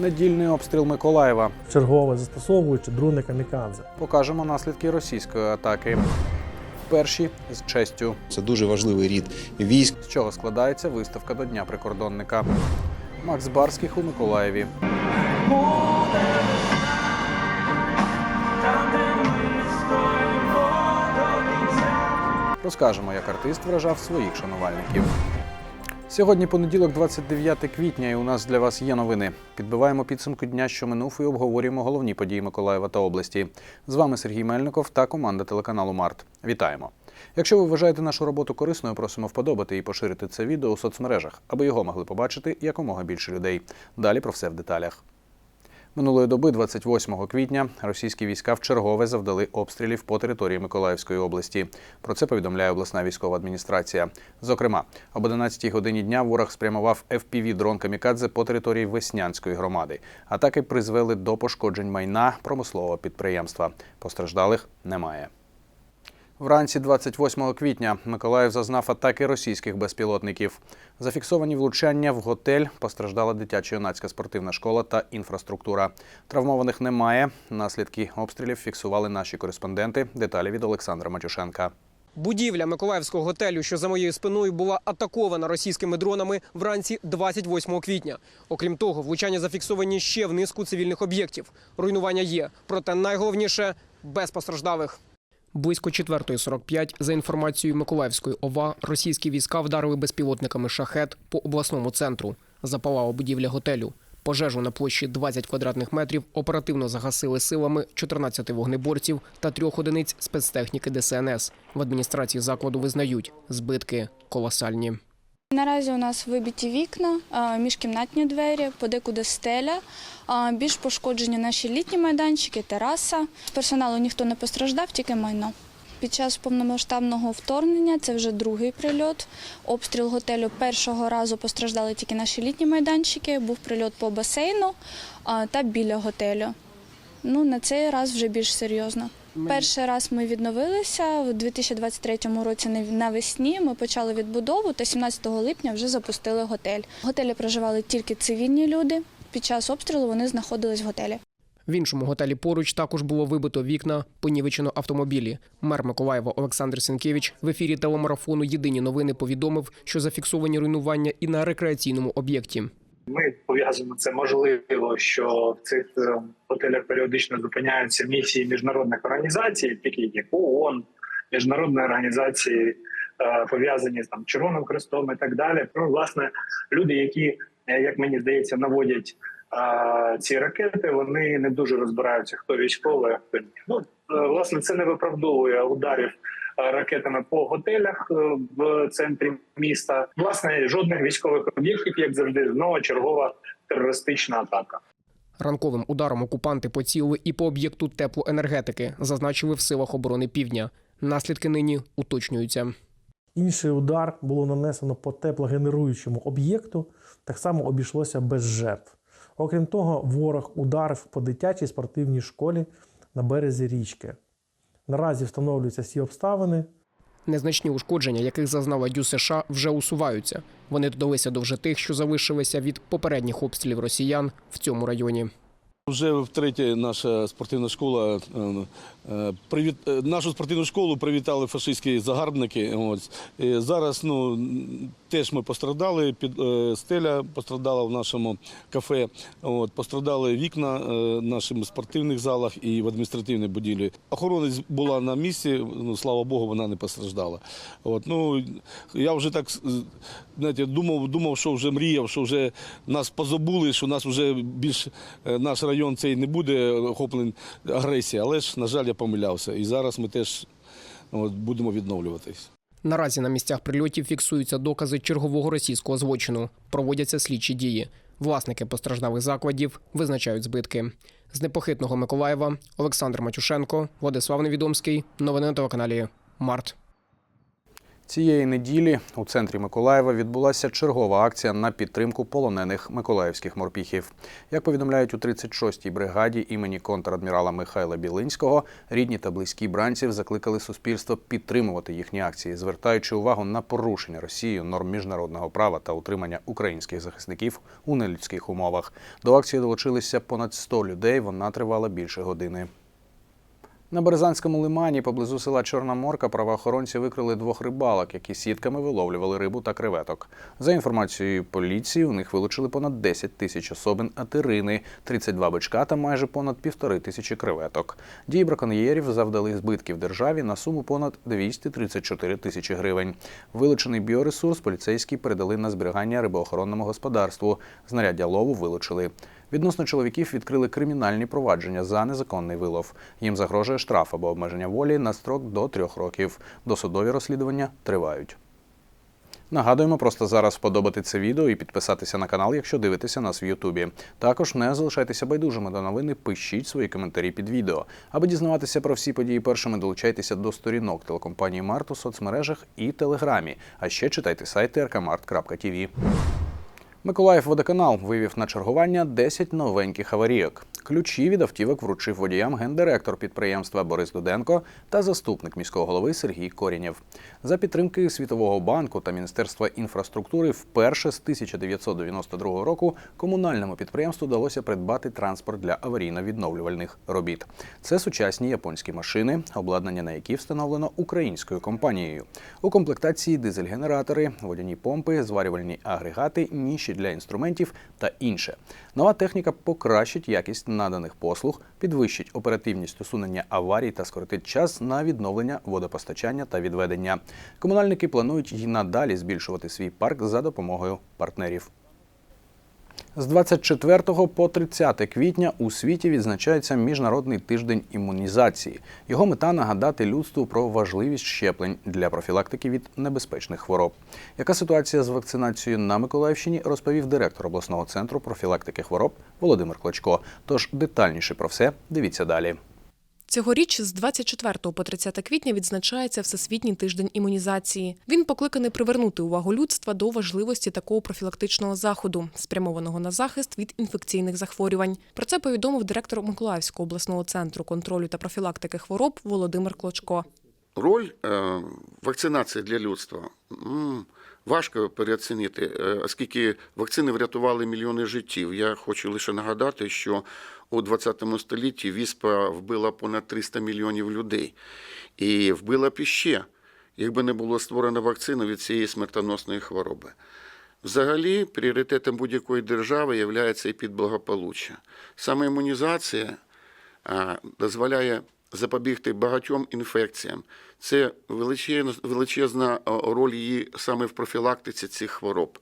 Недільний обстріл Миколаєва. чергове застосовуючи дрони камікадзе. Покажемо наслідки російської атаки. Перші з честю. Це дуже важливий рід військ. З чого складається виставка до Дня прикордонника. Макс Барських у Миколаєві. Розкажемо, як артист вражав своїх шанувальників. Сьогодні понеділок, 29 квітня, і у нас для вас є новини. Підбиваємо підсумки дня, що минув, і обговорюємо головні події Миколаєва та області. З вами Сергій Мельников та команда телеканалу Март. Вітаємо! Якщо ви вважаєте нашу роботу корисною, просимо вподобати і поширити це відео у соцмережах, аби його могли побачити якомога більше людей. Далі про все в деталях. Минулої доби, 28 квітня, російські війська вчергове завдали обстрілів по території Миколаївської області. Про це повідомляє обласна військова адміністрація. Зокрема, об 11 годині дня ворог спрямував fpv дрон камікадзе по території Веснянської громади. Атаки призвели до пошкоджень майна промислового підприємства. Постраждалих немає. Вранці 28 квітня Миколаїв зазнав атаки російських безпілотників. Зафіксовані влучання в готель, постраждала дитячо-юнацька спортивна школа та інфраструктура. Травмованих немає. Наслідки обстрілів фіксували наші кореспонденти. Деталі від Олександра Матюшенка. Будівля Миколаївського готелю, що за моєю спиною була атакована російськими дронами вранці 28 квітня. Окрім того, влучання зафіксовані ще в низку цивільних об'єктів. Руйнування є, проте найголовніше без постраждалих. Близько 4.45, за інформацією Миколаївської ОВА, російські війська вдарили безпілотниками шахет по обласному центру. Запалала будівля готелю. Пожежу на площі 20 квадратних метрів оперативно загасили силами 14 вогнеборців та трьох одиниць спецтехніки ДСНС. В адміністрації закладу визнають збитки колосальні. Наразі у нас вибиті вікна, міжкімнатні двері, подекуди стеля. Більш пошкоджені наші літні майданчики, тераса. Персоналу ніхто не постраждав, тільки майно. Під час повномасштабного вторгнення це вже другий прильот. Обстріл готелю першого разу постраждали тільки наші літні майданчики. Був прильот по басейну та біля готелю. Ну, на цей раз вже більш серйозно. Перший раз ми відновилися у 2023 році нав- навесні. Ми почали відбудову та 17 липня вже запустили готель. В готелі проживали тільки цивільні люди. Під час обстрілу вони знаходились в готелі. В іншому готелі поруч також було вибито вікна, понівечено автомобілі. Мер Миколаєва Олександр Сенкевич в ефірі телемарафону Єдині новини повідомив, що зафіксовані руйнування і на рекреаційному об'єкті. Ми пов'язуємо це можливо, що в цих е, готелях періодично зупиняються місії міжнародних організацій, такі як ООН, міжнародні організації, е, пов'язані з там Червоним Хрестом і так далі. Ну, власне, люди, які, е, як мені здається, наводять ці ракети, вони не дуже розбираються, хто військовий, а хто ні. Ну, власне, це не виправдовує ударів ракетами по готелях е, в центрі міста. Власне, жодних військових об'єктів, як завжди, знову чергова терористична атака. Ранковим ударом окупанти поцілили і по об'єкту теплоенергетики, зазначили в силах оборони півдня. Наслідки нині уточнюються. Інший удар було нанесено по теплогенеруючому об'єкту, так само обійшлося без жертв. Окрім того, ворог ударив по дитячій спортивній школі на березі річки. Наразі встановлюються всі обставини. Незначні ушкодження, яких зазнала Дю США, вже усуваються. Вони додалися до вже тих, що залишилися від попередніх обстрілів росіян в цьому районі. Вже втретє наша спортивна школа е, е, привіт е, нашу спортивну школу привітали фашистські загарбники. Ось зараз ну теж ми пострадали. Під стеля пострадала в нашому кафе. От пострадали вікна в наших спортивних залах і в адміністративній будівлі. Охоронець була на місці. Ну слава Богу, вона не постраждала. От ну я вже так знаєте, думав, думав, що вже мріяв, що вже нас позабули, що нас вже більш наш район цей не буде охоплений агресією. Але ж, на жаль, я помилявся. І зараз ми теж от, будемо відновлюватись. Наразі на місцях прильотів фіксуються докази чергового російського злочину. Проводяться слідчі дії. Власники постраждалих закладів визначають збитки. З непохитного Миколаєва Олександр Матюшенко, Владислав Невідомський. Новини на телеканалі Март. Цієї неділі у центрі Миколаєва відбулася чергова акція на підтримку полонених миколаївських морпіхів. Як повідомляють у 36-й бригаді імені контрадмірала Михайла Білинського, рідні та близькі бранців закликали суспільство підтримувати їхні акції, звертаючи увагу на порушення Росією норм міжнародного права та утримання українських захисників у нелюдських умовах. До акції долучилися понад 100 людей. Вона тривала більше години. На Березанському лимані поблизу села Чорноморка правоохоронці викрили двох рибалок, які сітками виловлювали рибу та креветок. За інформацією поліції, у них вилучили понад 10 тисяч особин атерини, 32 бичка та майже понад півтори тисячі креветок. Дії браконьєрів завдали збитків державі на суму понад 234 тисячі гривень. Вилучений біоресурс поліцейські передали на зберігання рибоохоронному господарству. Знаряддя лову вилучили. Відносно чоловіків відкрили кримінальні провадження за незаконний вилов. Їм загрожує штраф або обмеження волі на строк до трьох років. Досудові розслідування тривають. Нагадуємо просто зараз вподобати це відео і підписатися на канал, якщо дивитеся нас в Ютубі. Також не залишайтеся байдужими до новини, пишіть свої коментарі під відео. Аби дізнаватися про всі події першими, долучайтеся до сторінок телекомпанії Март у соцмережах і Телеграмі. А ще читайте сайти rkmart.tv. Миколаїв водоканал вивів на чергування 10 новеньких аварійок. Ключі від автівок вручив водіям гендиректор підприємства Борис Дуденко та заступник міського голови Сергій Корінєв. За підтримки Світового банку та Міністерства інфраструктури вперше з 1992 року комунальному підприємству вдалося придбати транспорт для аварійно-відновлювальних робіт. Це сучасні японські машини, обладнання на які встановлено українською компанією. У комплектації дизель-генератори, водяні помпи, зварювальні агрегати, ніші для інструментів та інше. Нова техніка покращить якість наданих послуг, підвищить оперативність усунення аварій та скоротить час на відновлення водопостачання та відведення. Комунальники планують й надалі збільшувати свій парк за допомогою партнерів. З 24 по 30 квітня у світі відзначається Міжнародний тиждень імунізації. Його мета нагадати людству про важливість щеплень для профілактики від небезпечних хвороб. Яка ситуація з вакцинацією на Миколаївщині, розповів директор обласного центру профілактики хвороб Володимир Клочко. Тож детальніше про все дивіться далі. Цьогоріч з 24 по 30 квітня відзначається Всесвітній тиждень імунізації. Він покликаний привернути увагу людства до важливості такого профілактичного заходу, спрямованого на захист від інфекційних захворювань. Про це повідомив директор Миколаївського обласного центру контролю та профілактики хвороб Володимир Клочко. Роль е, вакцинації для людства важко переоцінити, е, оскільки вакцини врятували мільйони життів. Я хочу лише нагадати, що у 20 столітті віспа вбила понад 300 мільйонів людей і вбила б іще, якби не було створено вакцину від цієї смертоносної хвороби. Взагалі, пріоритетом будь-якої держави є і підблагополуччя. Саме імунізація дозволяє запобігти багатьом інфекціям. Це величезна, величезна роль її саме в профілактиці цих хвороб.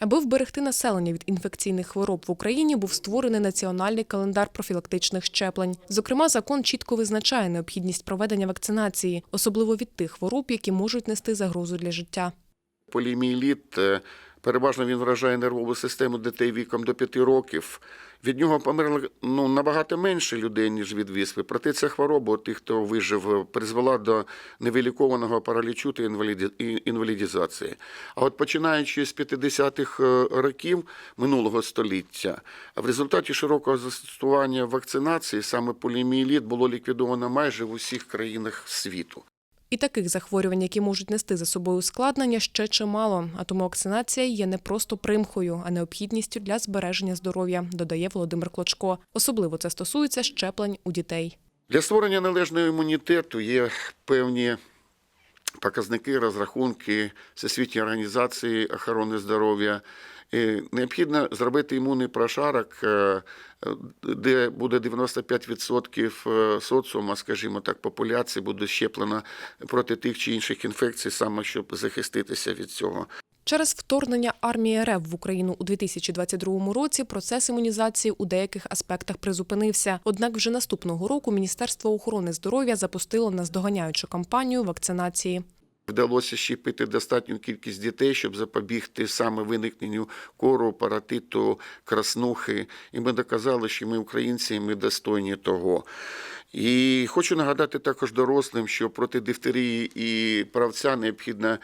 Аби вберегти населення від інфекційних хвороб в Україні, був створений національний календар профілактичних щеплень. Зокрема, закон чітко визначає необхідність проведення вакцинації, особливо від тих хвороб, які можуть нести загрозу для життя. Поліміеліт, е, переважно він вражає нервову систему дітей віком до 5 років. Від нього померло ну, набагато менше людей, ніж від віспи. Проте ця хвороба, тих, хто вижив, призвела до невилікованого паралічу та інваліді- інвалідізації. А от починаючи з 50-х е, років минулого століття, в результаті широкого застосування вакцинації саме поліміеліт було ліквідовано майже в усіх країнах світу. І таких захворювань, які можуть нести за собою ускладнення, ще чимало. А тому вакцинація є не просто примхою, а необхідністю для збереження здоров'я, додає Володимир Клочко. Особливо це стосується щеплень у дітей. Для створення належного імунітету є певні показники, розрахунки Всесвітньої організації охорони здоров'я. Необхідно зробити імунний прошарок, е, де буде 95% е, соціума, скажімо так, популяції буде щеплено проти тих чи інших інфекцій, саме щоб захиститися від цього. Через вторгнення армії РФ в Україну у 2022 році процес імунізації у деяких аспектах призупинився. Однак вже наступного року Міністерство охорони здоров'я запустило наздоганяючу кампанію вакцинації. Вдалося щепити достатню кількість дітей, щоб запобігти саме виникненню кору, паратиту, краснухи. І ми доказали, що ми українці, і ми достойні того. І хочу нагадати також дорослим, що проти дифтерії і правця необхідно е,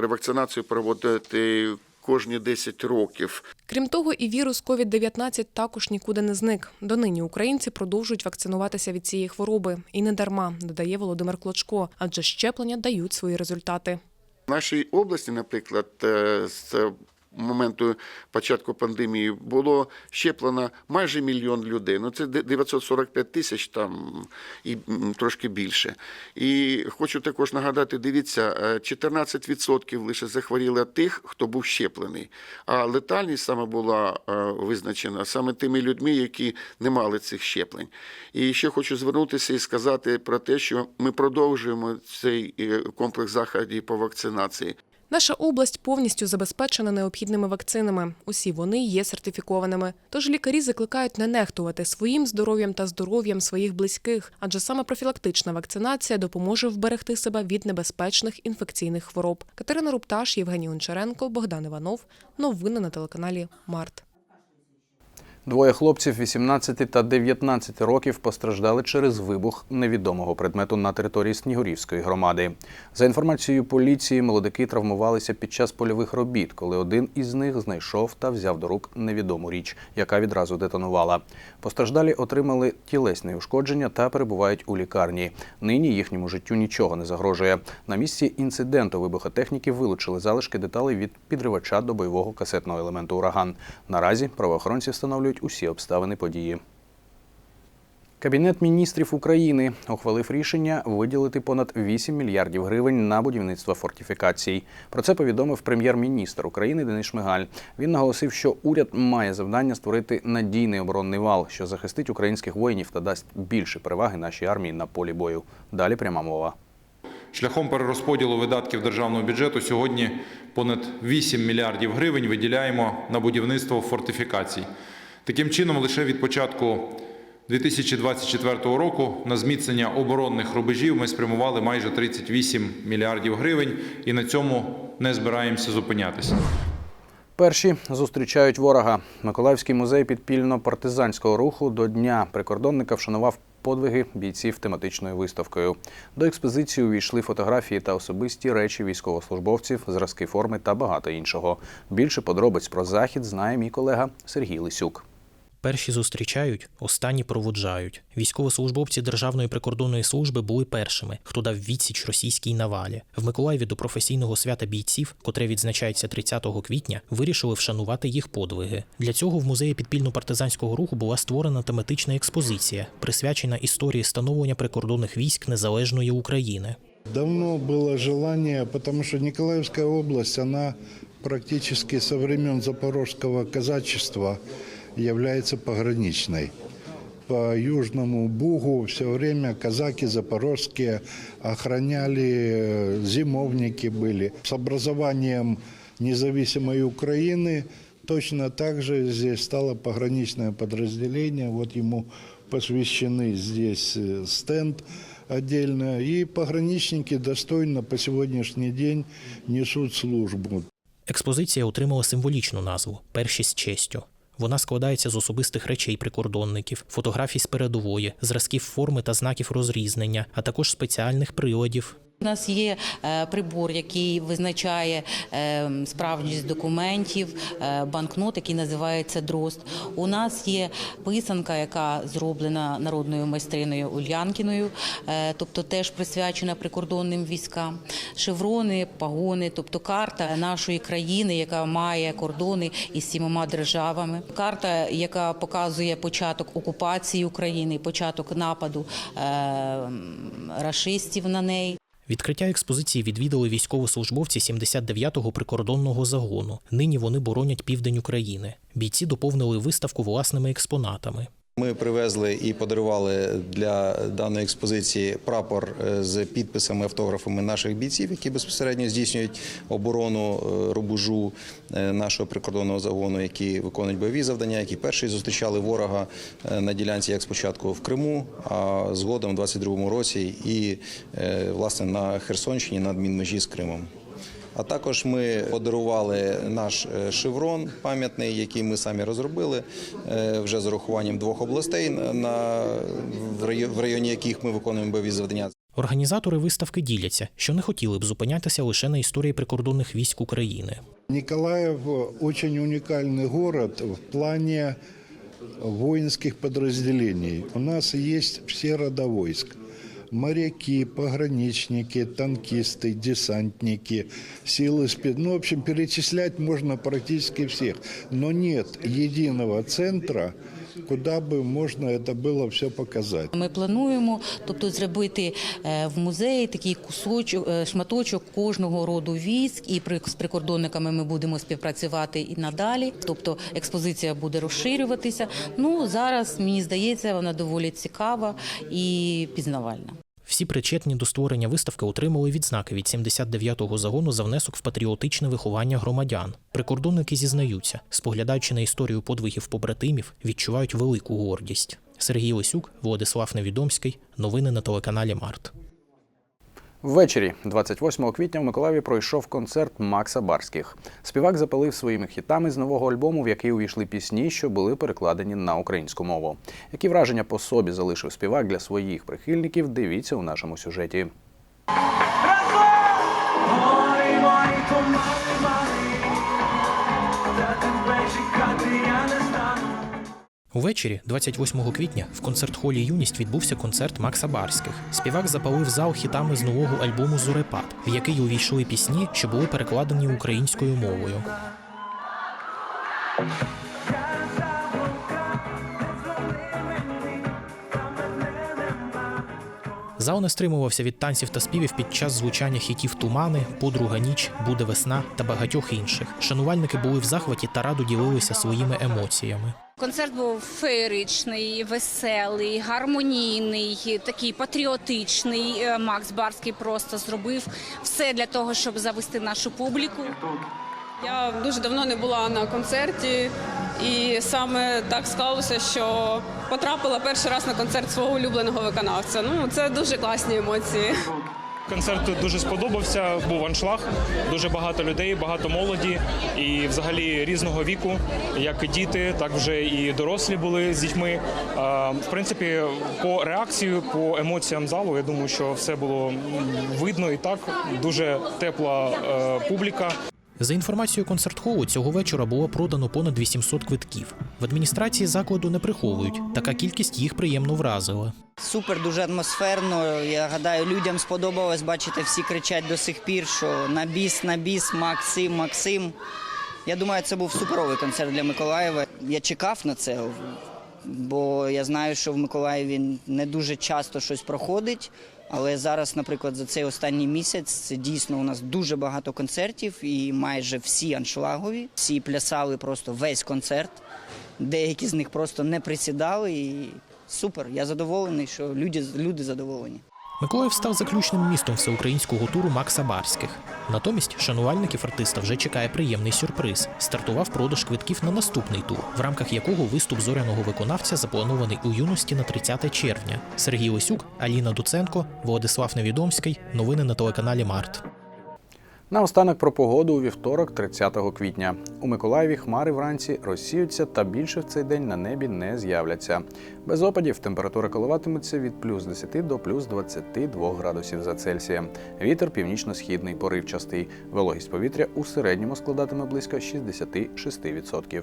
ревакцинацію проводити кожні 10 років. Крім того, і вірус COVID-19 також нікуди не зник. Донині українці продовжують вакцинуватися від цієї хвороби. І не дарма, додає Володимир Клочко, адже щеплення дають свої результати. В нашій області, наприклад, е, з моменту початку пандемії було щеплено майже мільйон людей. Ну це 945 тисяч там і трошки більше. І хочу також нагадати: дивіться, е, 14% лише захворіли тих, хто був щеплений. А летальність саме була е, визначена саме тими людьми, які не мали цих щеплень. І ще хочу звернутися і сказати про те, що ми продовжуємо цей е, комплекс заходів по вакцинації. Наша область повністю забезпечена необхідними вакцинами. Усі вони є сертифікованими. Тож лікарі закликають не нехтувати своїм здоров'ям та здоров'ям своїх близьких, адже саме профілактична вакцинація допоможе вберегти себе від небезпечних інфекційних хвороб. Катерина Рупташ, Євгеній Гончаренко, Богдан Іванов. Новини на телеканалі Март. Двоє хлопців 18 та 19 років постраждали через вибух невідомого предмету на території Снігурівської громади. За інформацією поліції, молодики травмувалися під час польових робіт, коли один із них знайшов та взяв до рук невідому річ, яка відразу детонувала. Постраждалі отримали тілесні ушкодження та перебувають у лікарні. Нині їхньому життю нічого не загрожує. На місці інциденту вибухотехніки вилучили залишки деталей від підривача до бойового касетного елементу ураган. Наразі правоохоронці встановлюють усі обставини події. Кабінет міністрів України ухвалив рішення виділити понад 8 мільярдів гривень на будівництво фортифікацій. Про це повідомив прем'єр-міністр України Денис Шмигаль. Він наголосив, що уряд має завдання створити надійний оборонний вал, що захистить українських воїнів та дасть більше переваги нашій армії на полі бою. Далі пряма мова. Шляхом перерозподілу видатків державного бюджету сьогодні понад 8 мільярдів гривень виділяємо на будівництво фортифікацій. Таким чином, лише від початку 2024 року на зміцнення оборонних рубежів ми спрямували майже 38 мільярдів гривень і на цьому не збираємося зупинятися. Перші зустрічають ворога. Миколаївський музей підпільно-партизанського руху до Дня прикордонника вшанував подвиги бійців тематичною виставкою. До експозиції увійшли фотографії та особисті речі військовослужбовців, зразки форми та багато іншого. Більше подробиць про захід знає мій колега Сергій Лисюк. Перші зустрічають, останні проводжають. Військовослужбовці Державної прикордонної служби були першими, хто дав відсіч російській навалі. В Миколаєві до професійного свята бійців, котре відзначається 30 квітня, вирішили вшанувати їх подвиги. Для цього в музеї підпільно-партизанського руху була створена тематична експозиція, присвячена історії становлення прикордонних військ незалежної України. Давно было желание, потому что Николаевская область, она практически со времен запорожского казачества является пограничной. По Южному Бугу все время казаки запорожские охраняли, э, зимовники были. С образованием независимой Украины точно так же здесь стало пограничное подразделение. Вот ему посвящены здесь э, стенд отдельно. И пограничники достойно по сегодняшний день несут службу. Експозиція отримала символічну назву Перші з честю. Вона складається з особистих речей прикордонників, фотографій з передової, зразків форми та знаків розрізнення, а також спеціальних приладів. У нас є е, прибор, який визначає е, справжність документів, е, банкнот, який називається дрозд. У нас є писанка, яка зроблена народною майстриною Ульянкіною, тобто теж присвячена прикордонним військам. Шеврони, пагони, тобто карта нашої країни, яка має кордони із сімома державами. Карта, яка показує початок окупації України, початок нападу рашистів на неї. Відкриття експозиції відвідали військовослужбовці 79-го прикордонного загону. Нині вони боронять південь України. Бійці доповнили виставку власними експонатами. Ми привезли і подарували для даної експозиції прапор е, з підписами, автографами наших бійців, які безпосередньо здійснюють оборону е, рубежу е, нашого прикордонного загону, які виконують бойові завдання, які перші зустрічали ворога на ділянці, як спочатку в Криму, а згодом у 22-му році і власне на Херсонщині на адмінмежі з Кримом. А також ми подарували наш е, шеврон пам'ятний, який ми самі розробили е, вже з урахуванням двох областей, на- в райо- районі яких ми виконуємо бойові завдання. Організатори виставки діляться, що не хотіли б зупинятися лише на історії прикордонних військ України. Николаев очень уникальный город в плане воинских подразделений. У нас есть все рода войск Моряки, пограничники, танкисты, десантники, силы спид. Ну, в общем, перечислять можно практически всех. Но нет единого центра, куда бы можно это было все показать. Ми плануємо, тобто зробити е, в музеї такий кусочок, е, шматочок кожного роду військ, і при- з прикордонниками ми будемо співпрацювати і надалі. Тобто експозиція буде розширюватися. Ну зараз мені здається, вона доволі цікава і пізнавальна. Всі причетні до створення виставки отримали відзнаки від 79-го загону за внесок в патріотичне виховання громадян. Прикордонники зізнаються, споглядаючи на історію подвигів побратимів, відчувають велику гордість. Сергій Лисюк, Владислав Невідомський. Новини на телеканалі Март. Ввечері, 28 квітня, в Миколаєві пройшов концерт Макса Барських. Співак запалив своїми хітами з нового альбому, в який увійшли пісні, що були перекладені на українську мову. Які враження по собі залишив співак для своїх прихильників? Дивіться у нашому сюжеті. Увечері, 28 квітня, в концерт-холі Юність відбувся концерт Макса Барських. Співак запалив зал хітами з нового альбому Зорепад, в який увійшли пісні, що були перекладені українською мовою. Зал не стримувався від танців та співів під час звучання хітів Тумани, Подруга ніч, Буде весна та багатьох інших. Шанувальники були в захваті та радо ділилися своїми емоціями. Концерт був феєричний, веселий, гармонійний, такий патріотичний. Е, Макс Барський просто зробив все для того, щоб завести нашу публіку. Я дуже давно не була на концерті, і саме так склалося, що потрапила перший раз на концерт свого улюбленого виконавця. Ну це дуже класні емоції. Концерт дуже сподобався. Був аншлаг, дуже багато людей, багато молоді і взагалі різного віку, як і діти, так вже і дорослі були з дітьми. В принципі, по реакції, по емоціям залу, я думаю, що все було видно і так. Дуже тепла е, публіка. За інформацією концерт-холу, цього вечора було продано понад 800 квитків. В адміністрації закладу не приховують. Така кількість їх приємно вразила. Супер, дуже атмосферно. Я гадаю, людям сподобалось. Бачите, всі кричать до сих пір, що на біс, на біс, Максим, Максим. Я думаю, це був суперовий концерт для Миколаєва. Я чекав на це, бо я знаю, що в Миколаєві не дуже часто щось проходить. Але зараз, наприклад, за цей останній місяць це дійсно у нас дуже багато концертів, і майже всі аншлагові, всі плясали просто весь концерт. Деякі з них просто не присідали. І супер. Я задоволений, що люди, люди задоволені. Миколаїв став заключним містом всеукраїнського туру Макса Барських. Натомість шанувальників артиста вже чекає приємний сюрприз. Стартував продаж квитків на наступний тур, в рамках якого виступ зоряного виконавця запланований у юності на 30 червня. Сергій Лисюк, Аліна Дуценко, Владислав Невідомський. Новини на телеканалі Март. Наостанок про погоду у вівторок, 30 квітня. У Миколаєві хмари вранці розсіються та більше в цей день на небі не з'являться. Без опадів температура коливатиметься від плюс 10 до плюс 22 градусів за Цельсієм. Вітер північно-східний поривчастий. Вологість повітря у середньому складатиме близько 66%.